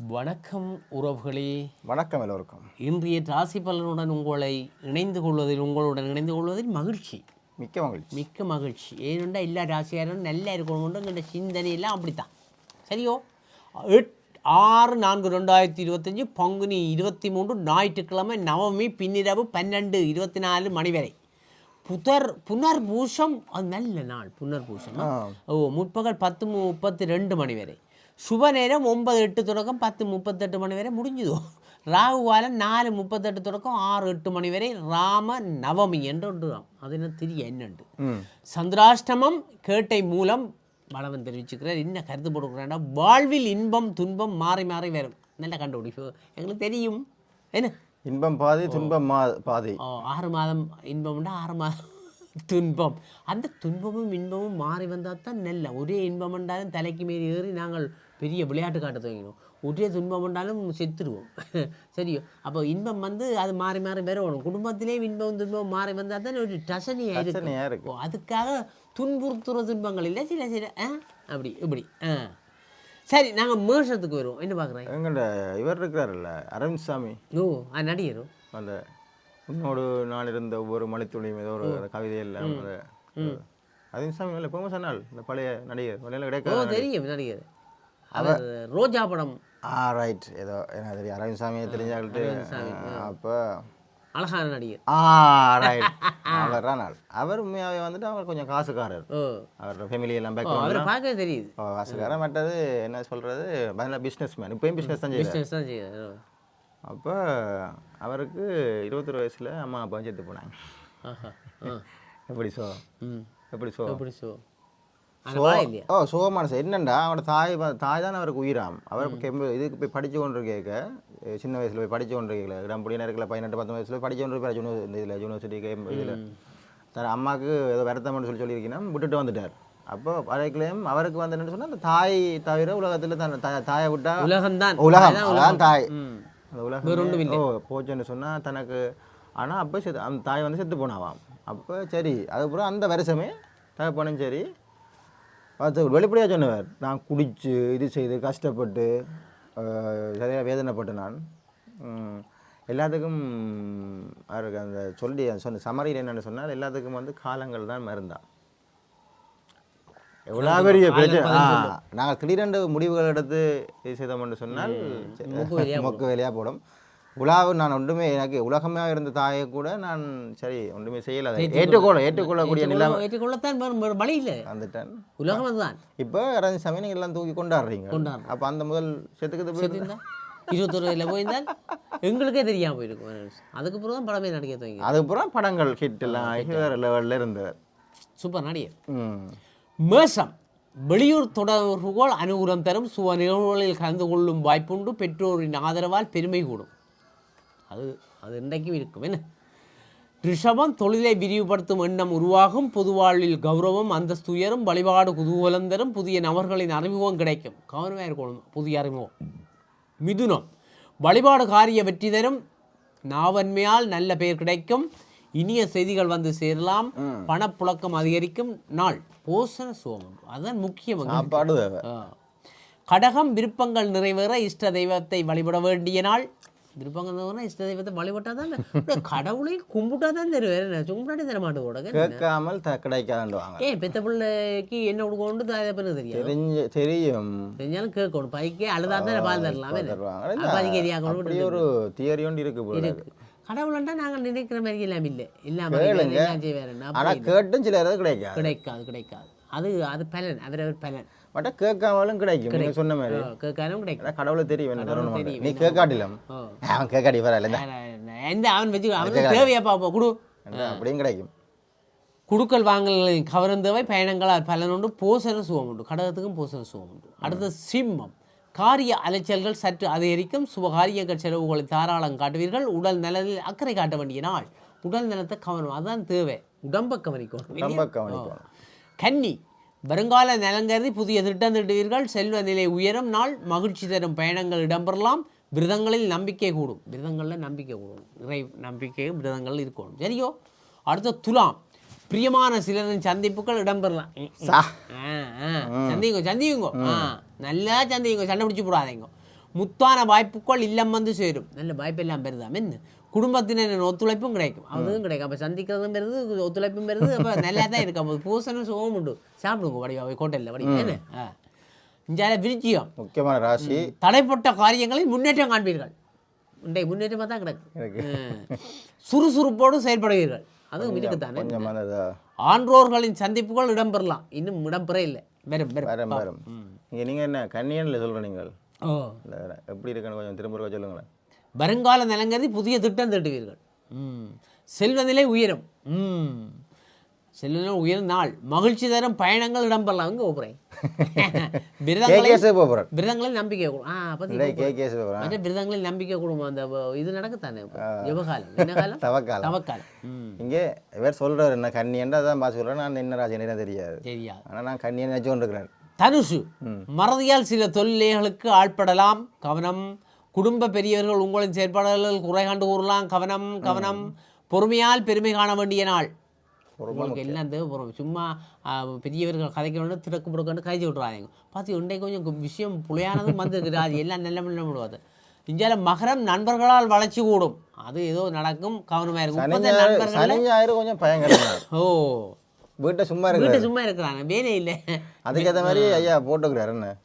வணக்கம் உறவுகளே. வணக்கம் எல்லோருக்கும். இன்றைய ராசி பலனுடன் உங்களை இணைந்து கொள்வதில் உங்களுடன் இணைந்து கொள்வதில் மகிழ்ச்சி. மிக்க மகிழ்ச்சி. மிக்க மகிழ்ச்சி. ஏனென்றா எல்லா ராசியாரும் நல்லா இருக்கணும்ன்ற சிந்தனையெல்லாம் அப்படித்தான். சரியோ? ஆறு நான்கு ரெண்டாயிரத்தி இருபத்தஞ்சி பங்குனி இருபத்தி மூன்று ஞாயிற்றுக்கிழமை நவமி பின்னிரவு பன்னெண்டு இருபத்தி நாலு மணி வரை. புதர் புனர்பூசம் அது நல்ல நாள் புனர்பூசம் ஆ. ஓ முற்பகல் பத்து முப்பத்தி ரெண்டு மணி வரை. சுப நேரம் ஒன்பது எட்டு தொடக்கம் பத்து முப்பத்தெட்டு மணி வரை முடிஞ்சுதோ? ராகு காலம் நாலு முப்பத்தெட்டு தொடக்கம் ஆறு எட்டு மணி வரை ராம நவமி என்று ஒன்றுதான் அது என்ன தெரிய என்னண்டு சந்திராஷ்டமம் கேட்டை மூலம் வளவன் தெரிவிச்சுக்கிறார். என்ன கருத்து போட்டுக்கிறாண்டா வாழ்வில் இன்பம் துன்பம் மாறி மாறி வரும். நல்ல கண்டுபிடிப்பு. எங்களுக்கு தெரியும். என்ன? இன்பம் பாதி துன்பம் மா பாதி. ஆறு மாதம் இன்பம்னா ஆறு மாதம் துன்பம். அந்த துன்பமும் இன்பமும் மாறி வந்தால் தான் நல்ல ஒரே இன்பம் என்றாலும் தலைக்கு மீறி ஏறி நாங்கள் பெரிய விளையாட்டு காட்ட துவங்கினோம் ஒரே துன்பம் என்றாலும் செத்துருவோம். சரியோ? அப்போ இன்பம் வந்து அது மாறி மாறி வரணும். குடும்பத்திலே இன்பம் துன்பம் மாறி வந்தால் தான் ஒரு டசனியாக இருக்கும். அதுக்காக துன்புறுத்துற துன்பங்கள் இல்லை. சில சில ஆ? அப்படி இப்படி ஆ. சரி நாங்கள் மேஷத்துக்கு வருவோம். என்ன பார்க்குறேன் எங்கள்ட இவர் இருக்கிறாருல்ல அரவிந்த் சாமி. ஓ நடிகரும் அந்த உன்னோடு நான் இருந்த ஒவ்வொரு மலைத்துளியும் ஏதோ ஒரு கவிதையில் அந்த அரவிந்த் சாமி நல்ல ஃபேமஸ் நாள் இந்த பழைய நடிகர் வலையில் ஓ கிடைக்காத தெரியும் நடிகர். அவர் ரோஜா படம். ஆ ரைட் ஏதோ என்ன தெரியும் அரவிந்த் சாமியை தெரிஞ்சாக்கிட்டு அப்போ அழகான நடிகர். ஆ ரைட் அவர் தான் அவர் உண்மையாகவே வந்துட்டு அவர் கொஞ்சம் காசுக்காரர். ஓ. அவரோட ஃபேமிலி எல்லாம் பேக்ரவுண்ட் அவரை பார்க்கவே தெரியுது. காசுக்காரர் மற்றது என்ன சொல்கிறது பதிலாக பிஸ்னஸ் மேன் இப்போயும் பிஸ்னஸ் தான் செய்யறாரு பிஸ்னஸ் தான் செய்யுது அப்போ அவருக்கு இருபத்தொரு வயசில் அம்மா அப்பா செத்து போனாங்க எப்படி சோ? எப்படி சோ? எப்படி சோ? ஓ சோகமான சார் என்னண்டா? அவனோட தாய் தாய் தான் அவருக்கு உயிராம். அவர் கெம்பு இதுக்கு போய் படித்து கொண்டு கேட்க சின்ன வயசில் போய் படித்து கொண்டு கேட்கல இடம்புடி நேரத்தில் பதினெட்டு பத்து வயசில் படித்து கொண்டு போய் இந்த இதில் யூனிவர்சிட்டி கேம் இதில். தன் அம்மாவுக்கு ஏதோ வருத்தம்னு சொல்லி சொல்லியிருக்கீங்கன்னா விட்டுட்டு வந்துட்டார். அப்போ வரைக்கலையும் அவருக்கு வந்து என்னன்னு சொன்னால் அந்த தாய் தவிர உலகத்தில் தன் தாய் விட்டா உலகம்தான். உலகம். அதான் தாய். அந்த உலகம் ஓ போச்சுன்னு சொன்னால் தனக்கு ஆனால் அப்போ செத்து அந்த தாய் வந்து செத்து போனாவாம். அப்போ சரி அதுக்கப்புறம் அந்த வருஷமே தகப்பனும் சரி அது வெளிப்படையாக சொன்னவர். நான் குடிச்சு இது செய்து கஷ்டப்பட்டு அஹ், சரியா வேதனைப்பட்டு நான். எல்லாத்துக்கும் அவருக்கு அந்த சொல்லி சொன்ன சமரியில் என்னென்னு சொன்னால் எல்லாத்துக்கும் வந்து காலங்கள் தான் மருந்தான் எவ்வளோ பெரிய பிரச்சனை? நாங்கள் திடீரென்று முடிவுகள் எடுத்து இது செய்தோம்னு சொன்னால் மூக்கு வேலையாக போடும். உலாவு நான் ஒன்றுமே எனக்கு உலகமே இருந்த தாயை கூட நான் சரி ஒன்றுமே செய்யலை. ஏற்றுக்கொள்ள ஏற்றுக்கொள்ளக்கூடிய நிலைமை ஏற்றுக்கொள்ளத்தான் வழி இல்லை. வந்துட்டேன். உலகம் அதுதான். இப்போ இறந்த சமயம் நீங்கள் எல்லாம் தூக்கி கொண்டாடுறீங்க. கொண்டாடுறோம். அப்போ அந்த முதல் செத்துக்கு போய் இருந்தால் இருபத்தொரு வயதில் போயிருந்தால் எங்களுக்கே தெரியாமல் போயிருக்கும். அதுக்கு பிறகு தான் படமே நடிக்க துவங்கி அதுக்கப்புறம் படங்கள் ஹிட் எல்லாம் வேறு லெவலில் இருந்தவர் சூப்பர் நடிகர். ம். மேஷம். வெளியூர் தொடர்புகள் அனுகூலம் தரும் சுவ நிகழ்வுகளில் கலந்து கொள்ளும் வாய்ப்புண்டு. பெற்றோரின் ஆதரவால் பெருமை கூடும். அது அது இன்றைக்கும் இருக்கும். என்ன? ரிஷபம் தொழிலை விரிவுபடுத்தும் எண்ணம் உருவாகும். பொது வாழ்வில் கௌரவம் அந்தஸ்து உயரும் வழிபாடு குதூகலம் தரும். புதிய நபர்களின் அறிமுகம் கிடைக்கும். கவனமாக இருக்கணும் புதிய அறிமுகம். மிதுனம். வழிபாடு காரிய வெற்றி தரும். நாவன்மையால் நல்ல பெயர் கிடைக்கும். இனிய செய்திகள் வந்து சேரலாம். பணப்புழக்கம் அதிகரிக்கும் நாள். போசன சோமம். முக்கியம் தேவை ஆ. கடகம் விருப்பங்கள் நிறைவேற இஷ்ட தெய்வத்தை வழிபட வேண்டிய நாள். விருப்பங்கள் இஷ்ட தெய்வத்தை வழிபட்டா தான் கடவுளை கும்பிட்டா தான் தருவேன் கும்பிட்டாட்டி தர மாட்டேன் கூட கேட்காமல் கிடைக்காதுவாங்க ஏன் பெத்த பிள்ளைக்கு என்ன கொடுக்கணும் தெரியாது. தெரிஞ்சு தெரியும். தெரிஞ்சாலும் கேட்கணும். பைக்கே அழுதா தான் பால் தரலாமே. ஒரு தியரி ஒன்று இருக்கு இருக்கு. கடவுள்ண்டா நாங்கள் நினைக்கிற மாதிரி எல்லாம் இல்லை. இல்லாம எல்லாம் செய்வாருன்னா ஆனால் கேட்டும் சில கிடைக்காது. கிடைக்காது கிடைக்காது. அது அது பலன். அவரவர் பலன். பட் கேட்காமலும் கிடைக்கும். நீங்க சொன்ன மாதிரி. கேட்காலும் கிடைக்கும். கடவுளை தெரியும் நீ கேட்காட்டிலும். அவன் கேட்காட்டி வரல எந்த அவன் வச்சு அவனுக்கு தேவையா பாப்பா? குடு. அப்படியும் கிடைக்கும். குடுக்கல் வாங்கல்களின் கவர்ந்தவை பயணங்களால் பலன் உண்டு. போசன சுகம் உண்டு. கடகத்துக்கும் போசன சுகம் உண்டு. அடுத்து சிம்மம். காரிய அலைச்சல்கள் சற்று அதிகரிக்கும். சுபகாரியங்கள் செலவுகளை தாராளம் காட்டுவீர்கள். உடல் நலனில் அக்கறை காட்ட வேண்டிய நாள். உடல் நலத்தை கவனம். அதுதான் தேவை. உடம்பை கவனிக்கணும். கன்னி. வருங்கால நலங்கருதி புதிய திட்டம் திட்டுவீர்கள். செல்வ நிலை உயரும் நாள். மகிழ்ச்சி தரும் பயணங்கள் இடம்பெறலாம். விரதங்களில் நம்பிக்கை கூடும். விரதங்களில் நம்பிக்கை கூடும். இறை நம்பிக்கை விரதங்கள் இருக்கணும். சரியோ? அடுத்த துலாம். பிரியமான சிலரின் சந்திப்புகள் இடம்பெறலாம். சந்திங்க சந்திங்க நல்லா சந்திங்க சண்டை பிடிச்சி போடாதீங்க முத்தான வாய்ப்புகள் இல்லம் வந்து சேரும். நல்ல வாய்ப்பெல்லாம் பெறுதாம் என்ன குடும்பத்தினரின் ஒத்துழைப்பும் கிடைக்கும். அதுவும் கிடைக்கும். அப்போ சந்திக்கிறதும் பெறுது ஒத்துழைப்பும் பெறுது. அப்போ நல்லா தான் இருக்கும். அப்போ பூசணும் சுகம் உண்டு. சாப்பிடுங்க வடிவா கோட்டையில் வடி என்ன இஞ்சால விருச்சியம். முக்கியமான ராசி. தடைப்பட்ட காரியங்களில் முன்னேற்றம் காண்பீர்கள். இன்றைய முன்னேற்றமாக தான் கிடக்கு. சுறுசுறுப்போடு செயல்படுவீர்கள். அதுவும் அந்த ஆன்றோர்களின் சந்திப்புகள் இடம்பெறலாம். இன்னும் இடம்பெற இல்லை. வெறும் வெறும் வரம் இங்கே நீங்கள் என்ன கன்னியனில் சொல்கிற நீங்கள்? ஓ. எப்படி இருக்குன்னு கொஞ்சம் திரும்ப சொல்லுங்களேன். வருங்கால நிலங்கருதி புதிய திட்டம் தீட்டுவீர்கள். ம். செல்வநிலை உயரும். ம். செல்வநிலை உயரும் நாள். மகிழ்ச்சி தரும் பயணங்கள் இடம்பெறலாம். அங்கே போகிறேன் போகிறேன் நம்பிக்கை கூடும் ஆ போகிறேன் மற்ற விரதங்களில் நம்பிக்கை கூடும் அந்த இது நடக்குத்தானே? யுவகாலம் என்ன காலம்? தவக்காலம். தவக்காலம். இங்கே இவர் சொல்கிறார் என்ன கன்னியன்டா தான் பார்த்து சொல்கிறேன் நான் என்ன என்ன தெரியாது. தெரியாது. ஆனால் நான் கன்னியன் வச்சு கொண்டிருக்கிறேன். தனுசு மறதியால் சில தொல்லைகளுக்கு ஆட்படலாம் கவனம். குடும்ப பெரியவர்கள் உங்களின் செயற்பாடுகளில் குறை கண்டு கூறலாம். கவனம் கவனம். பொறுமையால் பெருமை காண வேண்டிய நாள். உங்களுக்கு எல்லாம் தேவைப்படும்? சும்மா பெரியவர்கள் கதைக்க வேண்டும் திறக்கு முடுக்கண்டு கைது விட்றாங்க பார்த்து இன்றைக்கு கொஞ்சம் விஷயம் புலையானதும் வந்திருக்குது. அது எல்லாம் நல்ல நல்ல முடியாது இந்தியாவில் மகரம் நண்பர்களால் வளர்ச்சி கூடும். அது ஏதோ நடக்கும் கவனமாக இருக்கும். கொஞ்சம் பயங்கரம் ஓ. வீட்டை சும்மா இருக்கு வீட்டை சும்மா இருக்கிறாங்க. வேலை இல்லை. அதுக்கேற்ற மாதிரி ஐயா போட்டுக்கிறாரு. என்ன?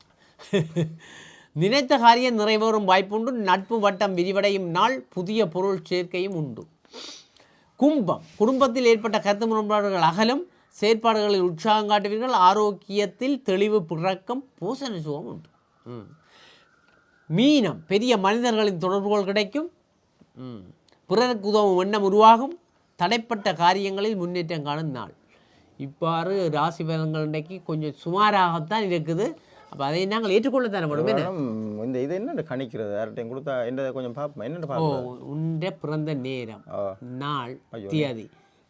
நினைத்த காரியம் நிறைவேறும் வாய்ப்புண்டு. நட்பு வட்டம் விரிவடையும். நாள் புதிய பொருள் சேர்க்கையும் உண்டு. கும்பம். குடும்பத்தில் ஏற்பட்ட கருத்து முரண்பாடுகள் அகலும். செயற்பாடுகளில் உற்சாகம் காட்டுவீர்கள். ஆரோக்கியத்தில் தெளிவு பிறக்கம் பூசண சுகம் உண்டு. மீனம். பெரிய மனிதர்களின் தொடர்புகள் கிடைக்கும். பிறருக்கு உதவும் எண்ணம் உருவாகும். தடைப்பட்ட காரியங்களில் முன்னேற்றம் காணும் நாள். இவ்வாறு ராசி பலன்கள் இன்றைக்கு கொஞ்சம் சுமாராகத்தான் இருக்குது. அப்போ அதை நாங்கள் ஏற்றுக்கொள்ளத்தானே முடியும் என்ன? மேடம், இந்த இது என்ன கணிக்கிறது? யார்கிட்டையும் கொடுத்தா என்ன கொஞ்சம் பார்ப்போம்? என்னென்னு ஓ பார்ப்போம் உண்ட பிறந்த நேரம். நாள் தேதி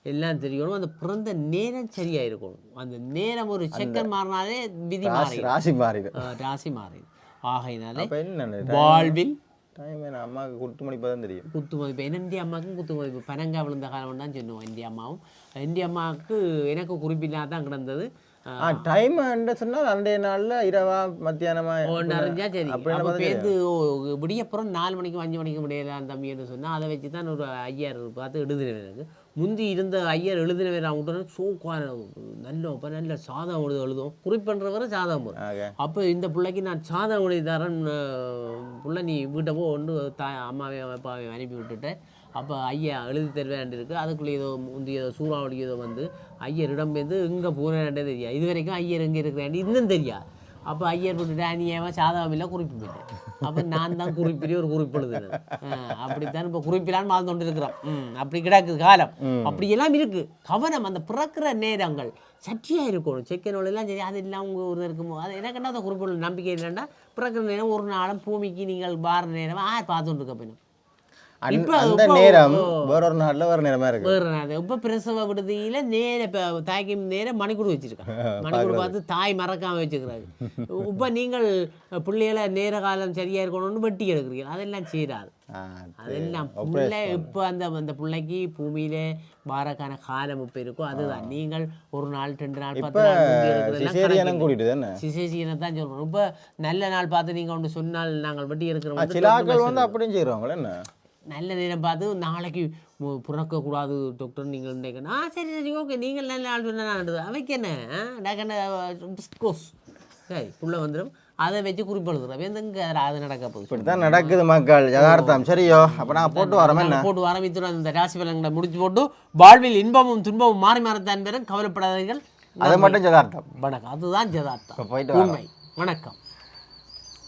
எல்லாம் தெரியணும் அந்த பிறந்த நேரம் சரியா இருக்கணும் அந்த நேரம் ஒரு செகண்ட் மாறினாலே விதி மாறி ராசி மாறிடு ராசி மாறி ஆகையினாலே என்ன வாழ்வில் என்ன? அம்மாவுக்கு குட்டு மணிப்பா தான் தெரியும். குத்து மதிப்பு. என்னுடைய அம்மாவுக்கும் குத்து மதிப்பு. பனங்கா விழுந்த காலம் தான் சொல்லுவோம் இந்திய அம்மாவும். இந்திய அம்மாவுக்கு எனக்கு குறிப்பில்லாத தான் கிடந்தது. டைம் சொன்னால் அன்றைய நாளில் இரவா மத்தியானமா அறிஞ்சா சரி. அப்போ பேருந்து விடியப்புறம் நாலு மணிக்கு அஞ்சு மணிக்கு முடியலாம் தம்பின்னு சொன்னால் அதை வச்சு தான் ஒரு ஐயர் பார்த்து எழுதினேன் எனக்கு. முந்தி இருந்த ஐயர் எழுதினவர் அவங்கள்ட்ட சோக்கான நல்ல இப்போ நல்ல சாதம் எழுத எழுதும் குறிப்பன்றவரை சாதம் அப்போ இந்த பிள்ளைக்கு நான் சாதம் எழுதி தரேன் பிள்ளை நீ வீட்டை போ ஒன்று தாய் அம்மாவையும் அப்பாவையும் அனுப்பி விட்டுட்டேன். அப்போ ஐயா எழுதி தருவேன் இருக்கு. அதுக்குள்ளே ஏதோ முந்தி ஏதோ சூறாவளி ஏதோ வந்து ஐயர் இடம்பெயர்ந்து எங்கே போகிறேன்டே தெரியாது. இது வரைக்கும் ஐயர் எங்கே இருக்கிறேன் இன்னும் தெரியாது. அப்போ ஐயர் விட்டுட்டா நீ ஏன் சாதகம் இல்லை குறிப்பு போயிட்டேன் அப்போ நான் தான் குறிப்பிலே ஒரு குறிப்பு எழுதுனேன். ஆ, அப்படித்தான் இப்போ குறிப்பிலான்னு வாழ்ந்து கொண்டு இருக்கிறோம் ம் அப்படி கிடக்குது காலம். அப்படி எல்லாம் இருக்கு. கவனம் அந்த பிறக்கிற நேரங்கள். சற்றியா இருக்கணும். செக்க நோயெல்லாம் சரி அது எல்லாம் உங்கள் ஒரு இருக்குமோ? அது எனக்கு என்ன அந்த குறிப்பில் நம்பிக்கை இல்லைன்னா பிறக்கிற நேரம் ஒரு நாளும் பூமிக்கு நீங்கள் வார நேரம் ஆ பார்த்துட்டு இருக்க போயிடும். அந்த நேரம் வேற ஒரு நாளில் வேற நேரமா இருக்கு. வேறு நாள் இப்போ பிரசவ விடுதியில் நேர தாய்க்கு நேர மணிக்கூடு வச்சிருக்காங்க. மணிக்கூடு பார்த்து தாய் மறக்காம வச்சுக்கிறாரு. இப்போ நீங்கள் பிள்ளைகளை நேர காலம் சரியா இருக்கணும்னு வெட்டி எடுக்கிறீங்க அதெல்லாம் செய்யாது ஆ, அதெல்லாம் பிள்ளை இப்போ அந்த அந்த பிள்ளைக்கு பூமியில வாரக்கான காலம் இப்போ இருக்கோ அதுதான். நீங்கள் ஒரு நாள் ரெண்டு நாள் பத்து நாள் சிசேசியனை தான்? சொல்றோம் இப்போ நல்ல நாள் பார்த்து நீங்கள் ஒன்று சொன்னால் நாங்கள் வெட்டி எடுக்கிறோம். சில ஆட்கள் வந்து அப்படியும் செய்கிறவங்களே என்ன? நல்ல நேரம் பார்த்து நாளைக்கு பிறக்கக்கூடாது டாக்டர் நீங்கள் இன்னைக்கு ஆ சரி சரி ஓகே நீங்கள் நல்ல நாள் சொன்னால் அவைக்கு என்ன? பிஸ்கோஸ் சரி புள்ள வந்துடும் அதை வச்சு குறிப்பு எழுதுறோம் எந்தங்க அது நடக்க போகுது? இப்படி தான் நடக்குது மக்கள். யதார்த்தம். சரியோ? அப்போ நான் போட்டு வரோம் என்ன? நாங்கள் போட்டு ஆரம்பித்துடன் இந்த ராசி பலன்களை முடிச்சு போட்டு வாழ்வில் இன்பமும் துன்பமும் மாறி மாறத்தான் பெறும். கவலைப்படாதீர்கள். அது மட்டும் யதார்த்தம். வணக்கம். அதுதான் ஜதார்த்தம் உண்மை. வணக்கம்.